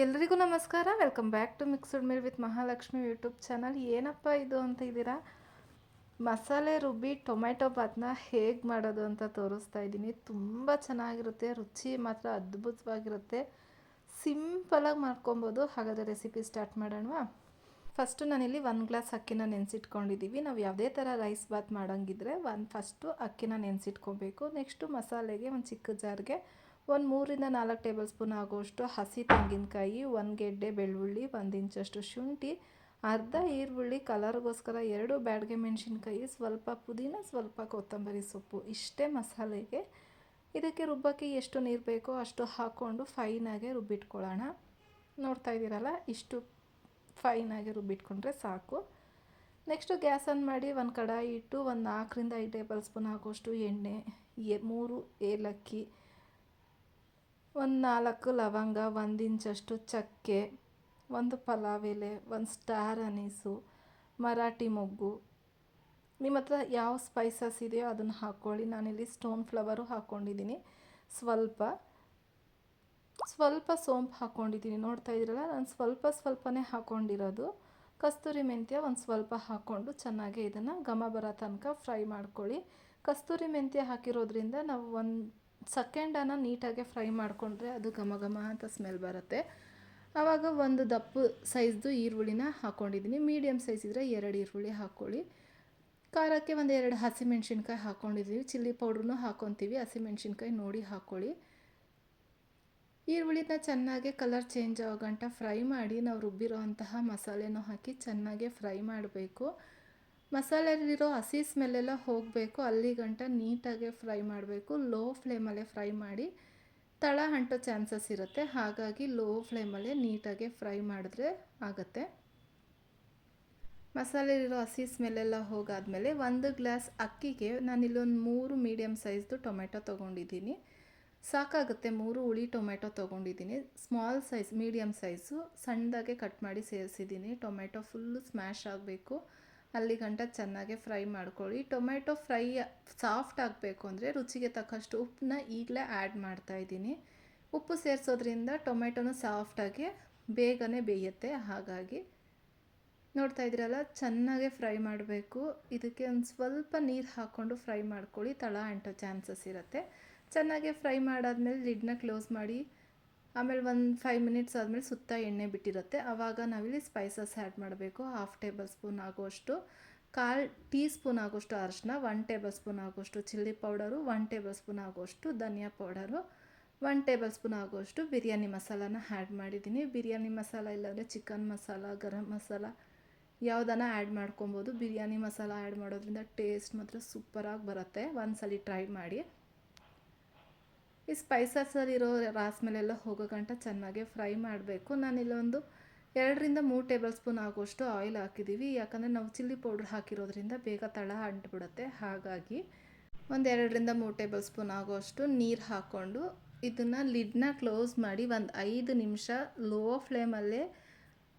ಎಲ್ರಿಗೂ ನಮಸ್ಕಾರ. Welcome back to mixed meal with Mahalakshmi YouTube channel ಏನಪ್ಪ ಇದು ಅಂತ ಇದ್ದೀರಾ? ಮಸಾಲೆ ರುಬ್ಬಿ ಟೊಮೆಟೊ ಬಾತ್ನ ಹೇಗೆ ಮಾಡೋದು ಅಂತ ತೋರಿಸ್ತಾ ಇದ್ದೀನಿ. ತುಂಬ ಚೆನ್ನಾಗಿರುತ್ತೆ, ರುಚಿ ಮಾತ್ರ ಅದ್ಭುತವಾಗಿರುತ್ತೆ. ಸಿಂಪಲಾಗಿ ಮಾಡ್ಕೊಬೋದು. ಹಾಗಾದರೆ ರೆಸಿಪಿ ಸ್ಟಾರ್ಟ್ ಮಾಡೋಣವಾ? ಫಸ್ಟು ನಾನಿಲ್ಲಿ ಒಂದು ಗ್ಲಾಸ್ ಅಕ್ಕಿನ ನೆನೆಸಿಟ್ಕೊಂಡಿದ್ದೀವಿ ನಾವು ಯಾವುದೇ ಥರ ರೈಸ್ ಬಾತ್ ಮಾಡೋಂಗಿದ್ರೆ ಒಂದು ಫಸ್ಟು ಅಕ್ಕಿನ ನೆನೆಸಿಟ್ಕೊಬೇಕು. ನೆಕ್ಸ್ಟು ಮಸಾಲೆಗೆ ಒಂದು ಚಿಕ್ಕ ಜಾರ್ಗೆ ಒಂದು ಮೂರಿಂದ ನಾಲ್ಕು ಟೇಬಲ್ ಸ್ಪೂನ್ ಆಗುವಷ್ಟು ಹಸಿ ತೆಂಗಿನಕಾಯಿ, ಒಂದು ಗೆಡ್ಡೆ ಬೆಳ್ಳುಳ್ಳಿ, ಒಂದು ಇಂಚಷ್ಟು ಶುಂಠಿ, ಅರ್ಧ ಈರುಳ್ಳಿ, ಕಲರ್ಗೋಸ್ಕರ ಎರಡು ಬ್ಯಾಡ್ಗೆ ಮೆಣಸಿನ್ಕಾಯಿ, ಸ್ವಲ್ಪ ಪುದೀನ, ಸ್ವಲ್ಪ ಕೊತ್ತಂಬರಿ ಸೊಪ್ಪು, ಇಷ್ಟೇ ಮಸಾಲೆಗೆ. ಇದಕ್ಕೆ ರುಬ್ಬಕ್ಕೆ ಎಷ್ಟು ನೀರು ಬೇಕೋ ಅಷ್ಟು ಹಾಕ್ಕೊಂಡು ಫೈನಾಗೆ ರುಬ್ಬಿಟ್ಕೊಳ್ಳೋಣ. ನೋಡ್ತಾ ಇದ್ದೀರಲ್ಲ, ಇಷ್ಟು ಫೈನಾಗೆ ರುಬ್ಬಿಟ್ಕೊಂಡ್ರೆ ಸಾಕು. ನೆಕ್ಸ್ಟು ಗ್ಯಾಸ್ ಆನ್ ಮಾಡಿ ಒಂದು ಕಡಾಯಿ ಇಟ್ಟು ಒಂದು ನಾಲ್ಕರಿಂದ ಐದು ಟೇಬಲ್ ಸ್ಪೂನ್ ಹಾಕೋಷ್ಟು ಎಣ್ಣೆ, ಎ, ಮೂರು ಏಲಕ್ಕಿ ಒಂದು ನಾಲ್ಕು ಲವಂಗ ಒಂದು ಇಂಚಷ್ಟು ಚಕ್ಕೆ, ಒಂದು ಪಲಾವ್ ಎಲೆ ಒಂದು ಸ್ಟಾರ್ ಅನೀಸು, ಮರಾಠಿ ಮೊಗ್ಗು. ನಿಮ್ಮ ಹತ್ರ ಯಾವ ಸ್ಪೈಸಸ್ ಇದೆಯೋ ಅದನ್ನು ಹಾಕ್ಕೊಳ್ಳಿ. ನಾನಿಲ್ಲಿ ಸ್ಟೋನ್ ಫ್ಲವರು ಹಾಕ್ಕೊಂಡಿದ್ದೀನಿ. ಸ್ವಲ್ಪ ಸ್ವಲ್ಪ ಸೋಂಪು ಹಾಕ್ಕೊಂಡಿದ್ದೀನಿ. ನೋಡ್ತಾ ಇದ್ದೀರಲ್ಲ ನಾನು ಸ್ವಲ್ಪ ಸ್ವಲ್ಪನೇ ಹಾಕ್ಕೊಂಡಿರೋದು. ಕಸ್ತೂರಿ ಮೆಂತ್ಯ ಒಂದು ಸ್ವಲ್ಪ ಹಾಕ್ಕೊಂಡು ಚೆನ್ನಾಗಿ ಇದನ್ನು ಘಮ ಬರೋ ತನಕ ಫ್ರೈ ಮಾಡ್ಕೊಳ್ಳಿ. ಕಸ್ತೂರಿ ಮೆಂತ್ಯ ಹಾಕಿರೋದ್ರಿಂದ ನಾವು ಒಂದು ಸೆಕೆಂಡನ್ನು ನೀಟಾಗಿ ಫ್ರೈ ಮಾಡಿಕೊಂಡ್ರೆ ಅದು ಘಮ ಘಮ ಅಂತ ಸ್ಮೆಲ್ ಬರುತ್ತೆ. ಆವಾಗ ಒಂದು ದಪ್ಪ ಸೈಜ್ದು ಈರುಳ್ಳಿನ ಹಾಕ್ಕೊಂಡಿದ್ದೀನಿ. ಮೀಡಿಯಮ್ ಸೈಜ್ ಇದ್ದರೆ ಎರಡು ಈರುಳ್ಳಿ ಹಾಕ್ಕೊಳ್ಳಿ. ಖಾರಕ್ಕೆ ಒಂದು ಎರಡು ಹಸಿಮೆಣ್ಸಿನ್ಕಾಯಿ ಹಾಕ್ಕೊಂಡಿದ್ದೀವಿ ಚಿಲ್ಲಿ ಪೌಡ್ರೂ ಹಾಕ್ಕೊತೀವಿ. ಹಸಿಮೆಣ್ಸಿನ್ಕಾಯಿ ನೋಡಿ ಹಾಕ್ಕೊಳ್ಳಿ. ಈರುಳ್ಳಿನ ಚೆನ್ನಾಗಿ ಕಲರ್ ಚೇಂಜ್ ಆಗೋ ಗಂಟ ಫ್ರೈ ಮಾಡಿ ನಾವು ರುಬ್ಬಿರೋ ಅಂತಹ ಮಸಾಲೆನೂ ಹಾಕಿ ಚೆನ್ನಾಗೆ ಫ್ರೈ ಮಾಡಬೇಕು. ಮಸಾಲೆಲಿರೋ ಹಸಿ ಸ್ಮೆಲ್ಲೆಲ್ಲ ಹೋಗಬೇಕು, ಅಲ್ಲಿ ಗಂಟ ನೀಟಾಗೆ ಫ್ರೈ ಮಾಡಬೇಕು, ಲೋ ಫ್ಲೇಮಲ್ಲೇ ಫ್ರೈ ಮಾಡಿ, ತಳ ಅಂಟೋ ಚಾನ್ಸಸ್ ಇರುತ್ತೆ. ಹಾಗಾಗಿ ಲೋ ಫ್ಲೇಮಲ್ಲೇ ನೀಟಾಗೆ ಫ್ರೈ ಮಾಡಿದ್ರೆ ಆಗುತ್ತೆ. ಮಸಾಲೆಲಿರೋ ಹಸಿ ಸ್ಮೆಲ್ಲೆಲ್ಲ ಹೋಗಾದಮೇಲೆ ಒಂದು ಗ್ಲಾಸ್ ಅಕ್ಕಿಗೆ ನಾನಿಲ್ಲೊಂದು ಮೂರು ಮೀಡಿಯಮ್ ಸೈಜ್ದು ಟೊಮೆಟೊ ತೊಗೊಂಡಿದ್ದೀನಿ. ಸಾಕಾಗುತ್ತೆ, ಮೂರು ಹುಳಿ ಟೊಮೆಟೊ ತೊಗೊಂಡಿದ್ದೀನಿ. ಸ್ಮಾಲ್ ಸೈಜ್ ಮೀಡಿಯಮ್ ಸೈಜು, ಸಣ್ಣದಾಗೆ ಕಟ್ ಮಾಡಿ ಸೇರಿಸಿದ್ದೀನಿ. ಟೊಮೆಟೊ ಫುಲ್ಲು ಸ್ಮ್ಯಾಶ್ ಆಗಬೇಕು. ಅಲ್ಲಿ ಗಂಟ ಚೆನ್ನಾಗೆ ಫ್ರೈ ಮಾಡ್ಕೊಳ್ಳಿ. ಟೊಮೆಟೊ ಫ್ರೈ ಸಾಫ್ಟ್ ಆಗಬೇಕು ಅಂದರೆ ರುಚಿಗೆ ತಕ್ಕಷ್ಟು ಉಪ್ಪನ್ನ ಈಗಲೇ ಆ್ಯಡ್ ಮಾಡ್ತಾಯಿದ್ದೀನಿ ಉಪ್ಪು ಸೇರಿಸೋದ್ರಿಂದ ಟೊಮೆಟೊನು ಸಾಫ್ಟಾಗಿ ಬೇಗನೆ ಬೇಯುತ್ತೆ. ಹಾಗಾಗಿ ನೋಡ್ತಾ ಇದ್ದೀರಲ್ಲ, ಚೆನ್ನಾಗೆ ಫ್ರೈ ಮಾಡಬೇಕು. ಇದಕ್ಕೆ ಒಂದು ಸ್ವಲ್ಪ ನೀರು ಹಾಕ್ಕೊಂಡು ಫ್ರೈ ಮಾಡ್ಕೊಳ್ಳಿ. ತಳ ಅಂಟೋ ಚಾನ್ಸಸ್ ಇರುತ್ತೆ. ಚೆನ್ನಾಗಿ ಫ್ರೈ ಮಾಡಾದ್ಮೇಲೆ ಲಿಡ್ನ ಕ್ಲೋಸ್ ಮಾಡಿ ಆಮೇಲೆ ಒಂದು ಫೈವ್ ಮಿನಿಟ್ಸ್ ಆದಮೇಲೆ ಸುತ್ತ ಎಣ್ಣೆ ಬಿಟ್ಟಿರುತ್ತೆ. ಆವಾಗ ನಾವಿಲ್ಲಿ ಸ್ಪೈಸಸ್ ಆ್ಯಡ್ ಮಾಡಬೇಕು. ಹಾಫ್ ಟೇಬಲ್ ಸ್ಪೂನ್ ಆಗುವಷ್ಟು, ಕಾಲು ಟೀ ಸ್ಪೂನ್ ಆಗೋಷ್ಟು ಅರಶಿನ ಒನ್ ಟೇಬಲ್ ಸ್ಪೂನ್ ಆಗೋಷ್ಟು chilli powder one tablespoon ಆಗೋಷ್ಟು ಧನಿಯಾ ಪೌಡರು ಒನ್ ಟೇಬಲ್ ಸ್ಪೂನ್ ಆಗೋಷ್ಟು ಬಿರಿಯಾನಿ ಮಸಾಲಾನ ಆ್ಯಡ್ ಮಾಡಿದ್ದೀನಿ. ಬಿರಿಯಾನಿ ಮಸಾಲ ಇಲ್ಲಾಂದರೆ ಚಿಕನ್ ಮಸಾಲ, ಗರಂ ಮಸಾಲ ಯಾವುದನ್ನು ಆ್ಯಡ್ ಮಾಡ್ಕೊಬೋದು. ಬಿರಿಯಾನಿ ಮಸಾಲ ಆ್ಯಡ್ ಮಾಡೋದ್ರಿಂದ ಟೇಸ್ಟ್ ಮಾತ್ರ ಸೂಪರಾಗಿ ಬರುತ್ತೆ. ಒಂದ್ಸಲಿ ಟ್ರೈ ಮಾಡಿ. ಈ ಸ್ಪೈಸಸಲ್ಲಿರೋ ರಾಸ್ಮೇಲೆಲ್ಲ ಹೋಗೋ ಗಂಟ ಚೆನ್ನಾಗಿ ಫ್ರೈ ಮಾಡಬೇಕು. ನಾನಿಲ್ಲೊಂದು ಎರಡರಿಂದ ಮೂರು ಟೇಬಲ್ ಸ್ಪೂನ್ ಆಗೋಷ್ಟು ಆಯಿಲ್ ಹಾಕಿದ್ದೀವಿ ಯಾಕಂದರೆ ನಾವು ಚಿಲ್ಲಿ ಪೌಡ್ರ್ ಹಾಕಿರೋದ್ರಿಂದ ಬೇಗ ತಳ ಅಂಟ್ಬಿಡುತ್ತೆ. ಹಾಗಾಗಿ ಒಂದು ಎರಡರಿಂದ ಮೂರು ಟೇಬಲ್ ಸ್ಪೂನ್ ಆಗೋಷ್ಟು ನೀರು ಹಾಕ್ಕೊಂಡು ಇದನ್ನು ಲಿಡ್ನ ಕ್ಲೋಸ್ ಮಾಡಿ ಒಂದು ಐದು ನಿಮಿಷ ಲೋ ಫ್ಲೇಮಲ್ಲೇ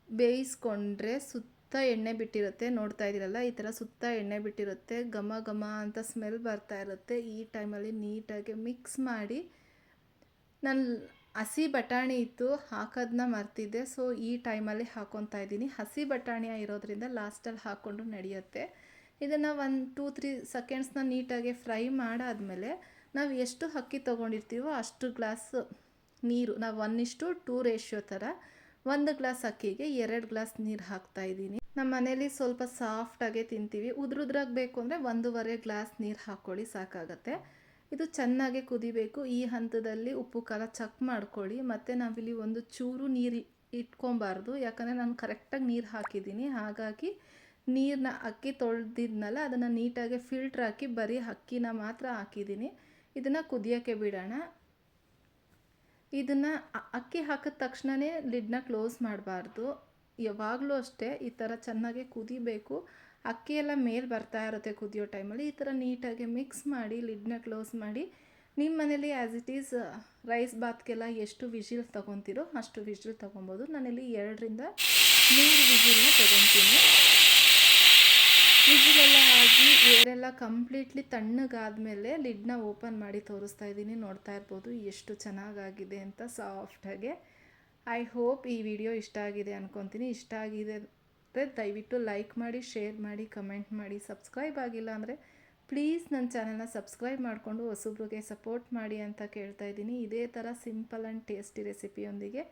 ಬೇಯಿಸ್ಕೊಂಡ್ರೆ ಸುತ್ತ ಎಣ್ಣೆ ಬಿಟ್ಟಿರುತ್ತೆ. ನೋಡ್ತಾ ಇದ್ದೀರಲ್ಲ, ಈ ಥರ ಸುತ್ತ ಎಣ್ಣೆ ಬಿಟ್ಟಿರುತ್ತೆ. ಘಮ ಘಮ ಅಂತ ಸ್ಮೆಲ್ ಬರ್ತಾ ಇರುತ್ತೆ. ಈ ಟೈಮಲ್ಲಿ ನೀಟಾಗಿ ಮಿಕ್ಸ್ ಮಾಡಿ ನಾನು ಹಸಿ ಬಟಾಣಿ ಇತ್ತು ಹಾಕೋದನ್ನ ಮರ್ತಿದ್ದೆ. ಸೊ ಈ ಟೈಮಲ್ಲಿ ಹಾಕ್ಕೊತಾ ಇದ್ದೀನಿ. ಹಸಿ ಬಟಾಣಿ ಇರೋದ್ರಿಂದ ಲಾಸ್ಟಲ್ಲಿ ಹಾಕ್ಕೊಂಡು ನಡೆಯುತ್ತೆ. ಇದನ್ನು ಒಂದು ಟೂ ತ್ರೀ ಸೆಕೆಂಡ್ಸ್ನ ನೀಟಾಗಿ ಫ್ರೈ ಮಾಡಾದಮೇಲೆ ನಾವು ಎಷ್ಟು ಅಕ್ಕಿ ತೊಗೊಂಡಿರ್ತೀವೋ ಅಷ್ಟು ಗ್ಲಾಸ್ ನೀರು, ನಾವು ಒನ್ ಇಷ್ಟು ಟೂ ರೇಷ್ಯೋ ಥರ, ಒಂದು ಗ್ಲಾಸ್ ಅಕ್ಕಿಗೆ ಎರಡು ಗ್ಲಾಸ್ ನೀರು ಹಾಕ್ತಾಯಿದ್ದೀನಿ ನಮ್ಮ ಮನೇಲಿ ಸ್ವಲ್ಪ ಸಾಫ್ಟಾಗೆ ತಿಂತೀವಿ. ಉದ್ರುದ್ರಾಗಿ ಬೇಕು ಅಂದರೆ ಒಂದೂವರೆ ಗ್ಲಾಸ್ ನೀರು ಹಾಕ್ಕೊಳ್ಳಿ, ಸಾಕಾಗತ್ತೆ. ಇದು ಚೆನ್ನಾಗಿ ಕುದಿಬೇಕು. ಈ ಹಂತದಲ್ಲಿ ಉಪ್ಪು, ಖಾರ ಚೆಕ್ ಮಾಡ್ಕೊಳ್ಳಿ. ಮತ್ತು ನಾವಿಲ್ಲಿ ಒಂದು ಚೂರು ನೀರು ಇಟ್ಕೊಬಾರ್ದು. ಯಾಕಂದರೆ ನಾನು ಕರೆಕ್ಟಾಗಿ ನೀರು ಹಾಕಿದ್ದೀನಿ. ಹಾಗಾಗಿ ನೀರನ್ನ ಅಕ್ಕಿ ತೊಳೆದಿದ್ನಲ್ಲ, ಅದನ್ನು ನೀಟಾಗಿ ಫಿಲ್ಟ್ರ್ ಹಾಕಿ ಬರೀ ಅಕ್ಕಿನ ಮಾತ್ರ ಹಾಕಿದ್ದೀನಿ. ಇದನ್ನು ಕುದಿಯೋಕ್ಕೆ ಬಿಡೋಣ. ಇದನ್ನು ಅಕ್ಕಿ ಹಾಕಿದ ತಕ್ಷಣವೇ ಲಿಡ್ನ ಕ್ಲೋಸ್ ಮಾಡಬಾರ್ದು. ಯಾವಾಗಲೂ ಅಷ್ಟೇ ಈ ಥರ ಚೆನ್ನಾಗಿ ಕುದಿಬೇಕು. ಅಕ್ಕಿ ಎಲ್ಲ ಮೇಲೆ ಬರ್ತಾ ಇರುತ್ತೆ ಕುದಿಯೋ ಟೈಮಲ್ಲಿ. ಈ ಥರ ನೀಟಾಗಿ ಮಿಕ್ಸ್ ಮಾಡಿ ಲಿಡ್ನ ಕ್ಲೋಸ್ ಮಾಡಿ ನಿಮ್ಮ ಮನೇಲಿ ಆ್ಯಸ್ ಇಟ್ ಈಸ್ ರೈಸ್ ಬಾತ್ಗೆಲ್ಲ ಎಷ್ಟು ವಿಜಿಲ್ ತೊಗೊತೀರೋ ಅಷ್ಟು ವಿಜಿಲ್ ತೊಗೊಬೋದು. ನಾನಿಲ್ಲಿ ಎರಡರಿಂದ ಮೂರು ವಿಜಿಲ್ನ ತೊಗೊತೀನಿ. ವಿಜಿಲೆಲ್ಲ ಆಗಿ, ಏರೆಲ್ಲ ಕಂಪ್ಲೀಟ್ಲಿ ತಣ್ಣಗಾದಮೇಲೆ ಲಿಡ್ನ ಓಪನ್ ಮಾಡಿ ತೋರಿಸ್ತಾ ಇದ್ದೀನಿ. ನೋಡ್ತಾ ಇರ್ಬೋದು ಎಷ್ಟು ಚೆನ್ನಾಗಾಗಿದೆ ಅಂತ ಸಾಫ್ಟಾಗೆ ಐ ಹೋಪ್ ಈ ವಿಡಿಯೋ ಇಷ್ಟ ಆಗಿದೆ ಅನ್ಕೊತೀನಿ. ಇಷ್ಟ ಆಗಿದೆ ಅಂದರೆ ದಯವಿಟ್ಟು ಲೈಕ್ ಮಾಡಿ, ಶೇರ್ ಮಾಡಿ, ಕಮೆಂಟ್ ಮಾಡಿ. ಸಬ್ಸ್ಕ್ರೈಬ್ ಆಗಿಲ್ಲ ಅಂದರೆ ಪ್ಲೀಸ್ ನನ್ನ ಚಾನಲ್ನ ಸಬ್ಸ್ಕ್ರೈಬ್ ಮಾಡಿಕೊಂಡು ಹೊಸಬ್ರಿಗೆ ಸಪೋರ್ಟ್ ಮಾಡಿ ಅಂತ ಕೇಳ್ತಾ ಇದ್ದೀನಿ. ಇದೇ ಥರ ಸಿಂಪಲ್ ಆ್ಯಂಡ್ ಟೇಸ್ಟಿ ರೆಸಿಪಿಯೊಂದಿಗೆ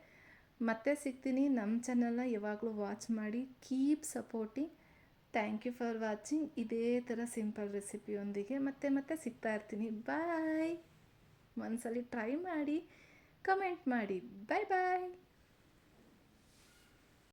ಮತ್ತೆ ಸಿಗ್ತೀನಿ. ನಮ್ಮ ಚಾನಲ್ನ ಯಾವಾಗಲೂ ವಾಚ್ ಮಾಡಿ, keep supporting. Thank you for watching. ಇದೇ ಥರ ಸಿಂಪಲ್ ರೆಸಿಪಿಯೊಂದಿಗೆ ಮತ್ತೆ ಮತ್ತೆ ಸಿಗ್ತಾ ಇರ್ತೀನಿ. ಬಾಯ್. ಒಂದ್ಸಲಿ ಟ್ರೈ ಮಾಡಿ. ಕಮೆಂಟ್ ಮಾಡಿ. ಬಾಯ್ ಬಾಯ್.